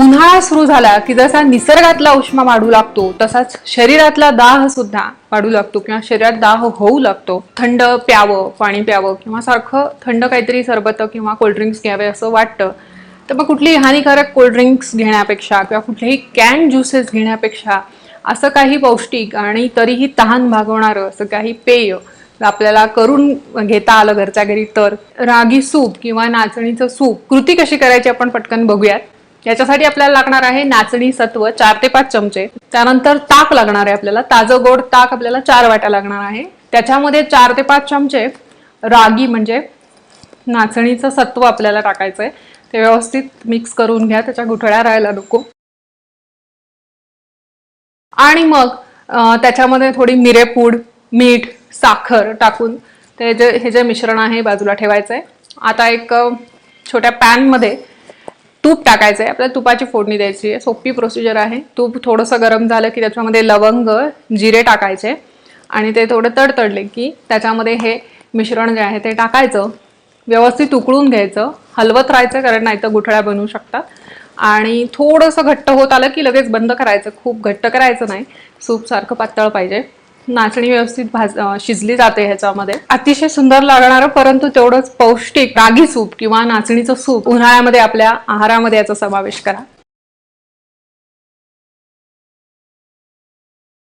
उन्हाळा सुरू झाला की जसा निसर्गातला उष्मा वाढू लागतो तसाच शरीरातला दाह सुद्धा वाढू लागतो किंवा शरीरात दाह होऊ लागतो. थंड प्यावं पाणी प्यावं किंवा सारखं थंड काहीतरी सरबत किंवा कोल्ड्रिंक्स घ्यावे असं वाटतं. तर मग कुठली हानिकारक कोल्ड्रिंक्स घेण्यापेक्षा किंवा कुठलेही कॅन ज्युसेस घेण्यापेक्षा असं काही पौष्टिक आणि तरीही तहान भागवणारं असं काही पेय आपल्याला करून घेता आलं घरच्या घरी तर. रागी सूप किंवा नाचणीचं सूप कृती कशी करायची आपण पटकन बघूयात. याच्यासाठी आपल्याला लागणार आहे नाचणी सत्व चार ते पाच चमचे. त्यानंतर ताक लागणार आहे आपल्याला. ताजं गोड ताक आपल्याला चार वाट्या लागणार आहे. त्याच्यामध्ये चार ते पाच चमचे रागी म्हणजे नाचणीचं सत्व आपल्याला टाकायचं आहे ते व्यवस्थित मिक्स करून घ्या. त्याच्या गुठळ्या राहायला नको. आणि मग त्याच्यामध्ये थोडी मिरेपूड मीठ साखर टाकून ते जे हे जे मिश्रण आहे बाजूला ठेवायचं आहे आता एक छोट्या पॅनमध्ये तूप टाकायचं आहे आपल्याला तुपाची फोडणी द्यायची आहे. सोपी प्रोसिजर आहे. तूप थोडंसं गरम झालं की त्याच्यामध्ये लवंग जिरे टाकायचे. आणि ते थोडं तडतडले की त्याच्यामध्ये हे मिश्रण जे आहे ते टाकायचं. व्यवस्थित उकळून घ्यायचं. हलवत राहायचं कारण नाही तर गुठळ्या बनवू शकतात. आणि थोडंसं घट्ट होत आलं की लगेच बंद करायचं. खूप घट्ट करायचं नाही. सूप सारखं पातळ पाहिजे. नाचणी व्यवस्थित भाज शिजली जाते ह्याच्यामध्ये. अतिशय सुंदर लागणारं परंतु तेवढंच पौष्टिक रागी सूप किंवा नाचणीचं सूप उन्हाळ्यामध्ये आपल्या आहारामध्ये याचा समावेश करा.